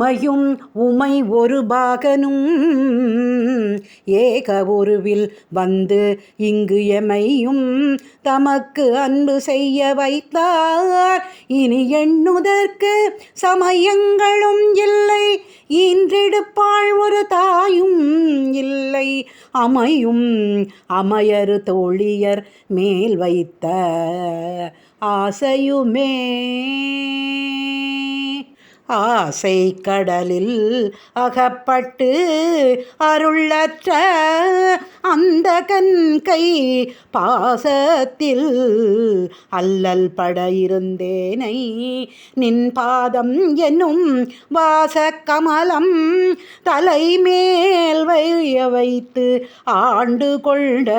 உமையும் உமை ஒரு பாகனும் ஏக உருவில் வந்து இங்கு எமையும் தமக்கு அன்பு செய்ய வைத்தார். இனி எண்ணுதற்கு சமயங்களும் இல்லை. ஈன்றெடுப்பாள் ஒரு தாயும் இல்லை. அமையும் அமையரு தோழியர் மேல் வைத்த ஆசையுமே. ஆசை கடலில் அகப்பட்டு அருளற்ற அந்த கண்கை பாசத்தில் அல்லல் பட இருந்தேனை. நின் பாதம் என்னும் வாசக்கமலம் தலைமேல் வைய வைத்து ஆண்டு கொண்ட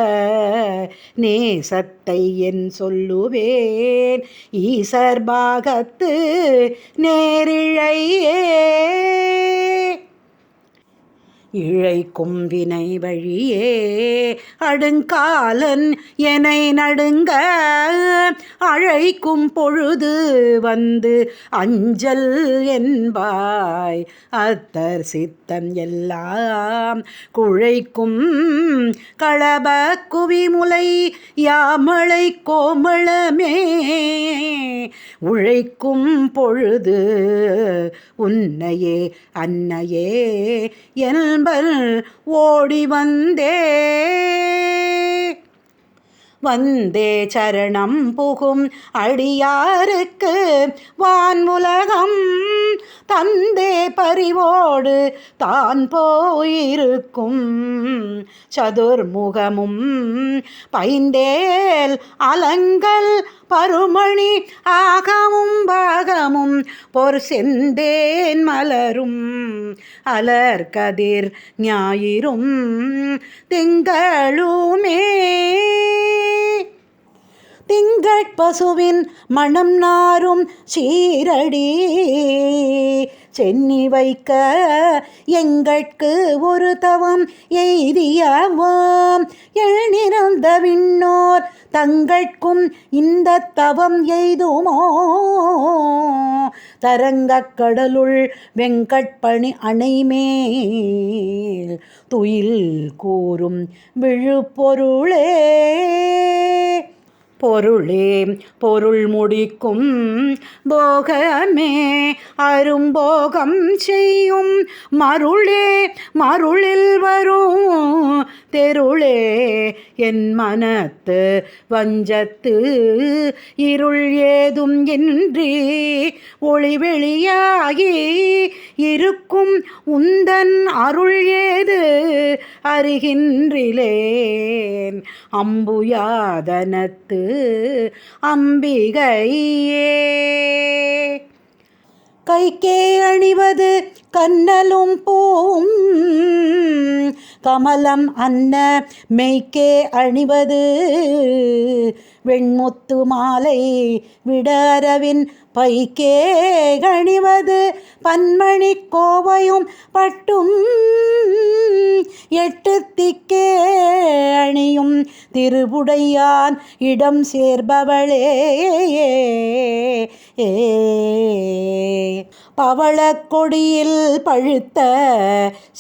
நேசத்தை என் சொல்லுவேன். ஈசர் பாகத்து நேரிழையே. இழைக்கும் வினை வழியே அடுங்காலன் எனை நடுங்க அழைக்கும் பொழுது வந்து அஞ்சல் என்பாய். அத்தர் சித்தம் எல்லாம் குழைக்கும் களப குவிமுலை யாமளை கோமளமே உழைக்கும் பொழுது உன்னையே அன்னையே என் அன்பல் ஓடி வந்தே. வந்தே சரணம் புகும். அடியாருக்கு வான்முலகம் தந்தே பறிவோடு தான் போயிருக்கும். சதுர்முகமும் பைந்தேல் அலங்கல் பருமணி ஆகமும் பாகமும் பொர் செந்தேன் மலரும் அலர் கதிர் ஞாயிறும் திங்களுமே. திங்கட் பசுவின் மணம் நாரும் சீரடி. சென்னி வைக்க எங்கட்கு ஒரு தவம் எய்தியவாம். எழுநிறந்த விண்ணோர் தங்கட்கும் இந்த தவம் எய்துமோ? தரங்கக் கடலுள் வெங்கட்பணி அணைமேல் துயில் கூறும் விழுப்பொருளே. பொருளே பொருள் முடிக்கும் போகமே அரும்போகம் செய்யும் மருளே மருளில் வரும் தெருளே என் மனத்து வஞ்சத்து இருள் ஏதும் இன்றி ஒளி வெளியாகி இருக்கும் உந்தன் அருள் ஏது அறிகின்றிலேன். அம்புயாதனத்து அம்பிகையே. கைக்கே அணிவது கண்ணலும் பூவும். கமலம் அன்ன மெய்க்கே அணிவது. வெண்முத்து மாலை விடரவின் பைக்கே கணிவது. பன்மணி கோவையும் பட்டும் எட்டு திக்கே அணியும் திருபுடையான் இடம் சேர்பவளே. ஏ பவளக்கொடியில் பழுத்த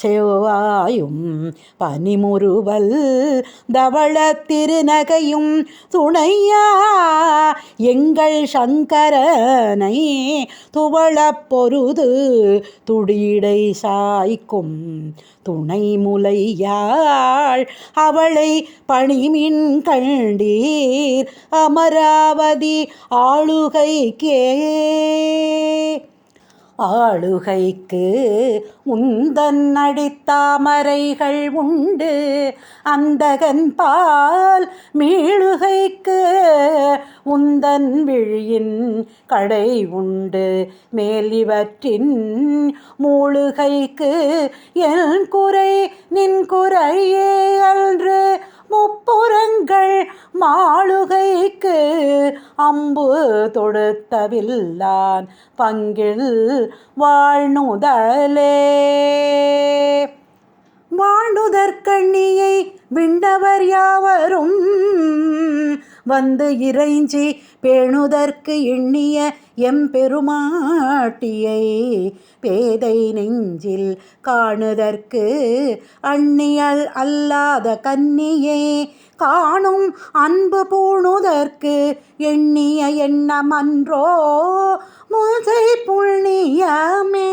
செவ்வாயும் பனிமுறுவல் தவள திருநகையும் துணையா. எங்கள் சங்கரனை துவளப் பொருது துடியடை சாய்க்கும் துணை முலையாள். அவளை பணிமின் கண்டீர் அமராவதி ஆளுகைக்கே. ஆளுகைக்கு உந்தன் அடித்தாமரைகள் உண்டு. அந்தகன் பால் மீளுகைக்கு உந்தன் விழியின் கடை உண்டு. மேல் இவற்றின் மூழுகைக்கு என் குறை நின் குறையே அன்று முப்புறங்கள் மாளுகைக்கு அம்பு தொடுத்தவில்லான் பங்கில் வாழ்நுதலே. வாழ்நுதற்கண்ணியை விண்டவர் யாவரும் வந்து இறைஞ்சி பேணுதற்கு எண்ணிய எம்பெருமாட்டியை பேதை நெஞ்சில் காணுதற்கு அந்நியல் அல்லாத கன்னியே காணும் அன்பு பூணுதற்கு எண்ணிய எண்ணமன்றோ முசை புண்ணியமே